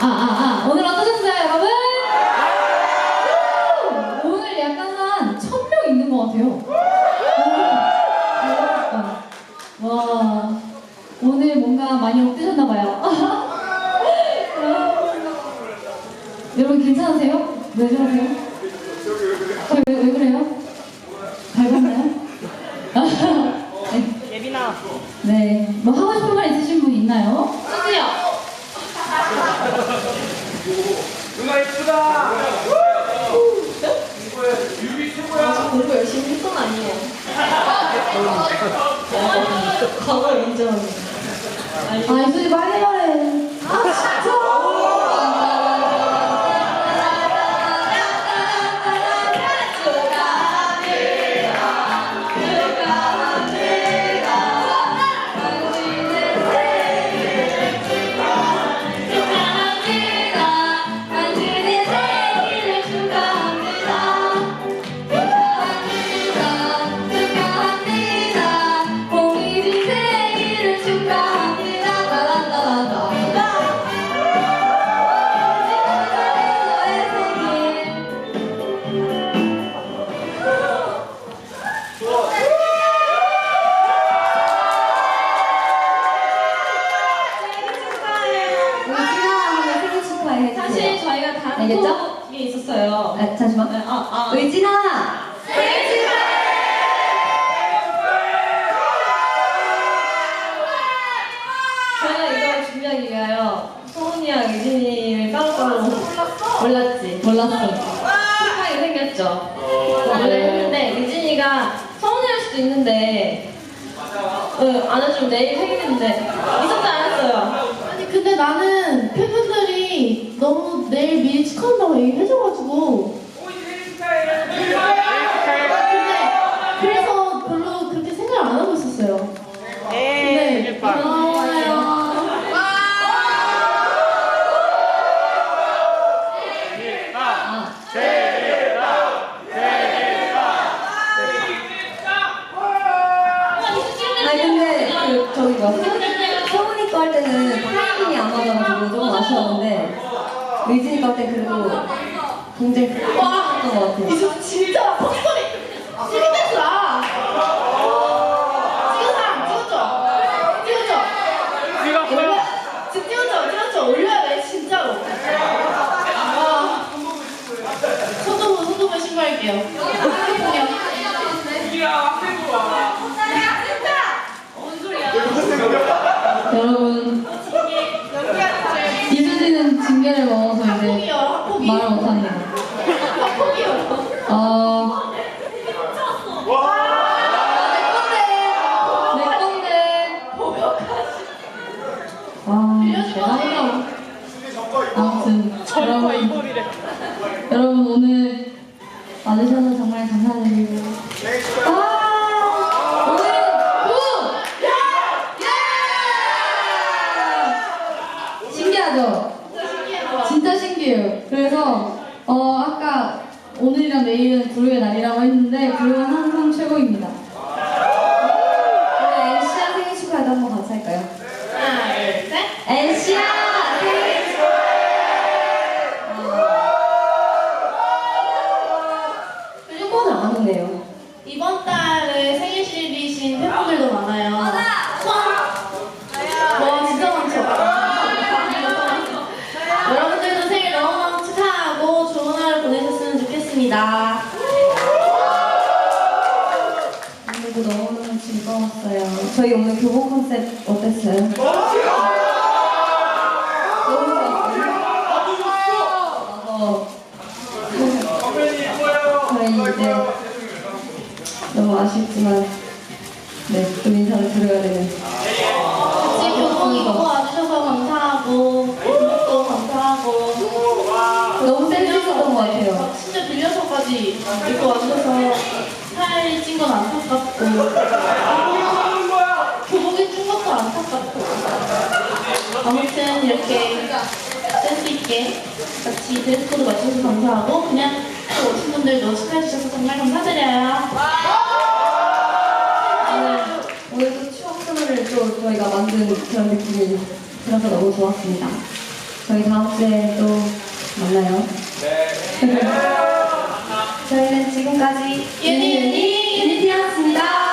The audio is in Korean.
아, 아, 아, 아. 오늘 어떠셨어요, 여러분? 오늘 약간 한 천 명 있는 것 같아요. 오, 와, 오늘 뭔가 많이 업되셨나봐요. 여러분 괜찮으세요? 왜 그러세요? 왜, 왜, 그래요? 밝았나요? 예빈아. 네, 뭐 하고 싶은 말 있으신 분 있나요? 수지요. 누나 이쁘다. 공부 열심히 했던 아니에요. 과거 인정. 아, 수지 빨리 말해. 잠시만. 네, 아, 아. 의진아! 저희가 이걸 준비하기 위하여 소은이랑 유진이를 따로 따로 몰랐지? 몰랐어. 착하게 생겼죠? 원래 했는데 유진이가 서운해할 수도 있는데 응, 안 해주면 내일 생일인데 있었지 않았어요? 아니 근데 나는 팬분들이 너무 내일 미리 축하한다고 얘기해줘가지고 근데 그래서 별로 그렇게 생각 안 하고 있었어요 근데 고마워요 아니 근데 그 저기 뭐 서훈이 거 할 때는 타이밍이 안 맞아가지고 조금 아쉬웠는데 할때 그래도 굉장히 괜찮았던 것 같아요. 이제 진짜 헛소리 재밌겠다 찍은 사람 찍었죠? 찍었죠? 찍었어요. 지금 찍었죠? 찍었죠? 올려야 돼 진짜로 아 이야, 학생도 와. 여러분 이수지는 징계를 먹어서 이제 학폭이요 학폭이 말을 못합니다. 학폭이요 어, 내 건데. 와, 대단하다. 아무튼 여러분, 여러분 오늘 와주셔서 정말 감사드리고 아 오늘 구! 신기하죠? 진짜 신기해요. 그래서 어 아까 오늘이랑 내일은 구루의 날이라고 구루는 항상 최고입니다. 그럼 엔시아 생일 축하해도 한번 같이 할까요? 하나 둘셋 엔시아 생일 축하! 일본을 안 하네요. 이번 달에 생일이신 팬분들도 많아요. 와 진짜 많죠. 여러분들도 생일 너무너무 축하하고 좋은 하루 보내셨으면 좋겠습니다. 오늘도 너무너무 즐거웠어요. 저희 오늘 교복 컨셉 어땠어요? 너무 좋았어요. 어, 저희 이제 너무 아쉽지만 네, 또 인사를 드려야 되는 같이 교복 입고 와주셔서 감사하고 교복도 감사하고 너무 센스 있었던 것 같아요. 진짜 빌려서까지 입고 와주셔서 찐건 안타깝고 교복이 찐 것도 안타깝고 아무튼 이렇게 센스 있게 같이 드레스 코드 맞춰주셔서 감사하고 그냥 또 오신 분들도 축하해주셔서 정말 감사드려요. 오늘, 오늘 또 추억 소리를 또 저희가 만든 그런 느낌이 들어서 너무 좋았습니다. 저희 다음 주에 또 만나요. 저희는 지금까지 유니유니 유니티였습니다.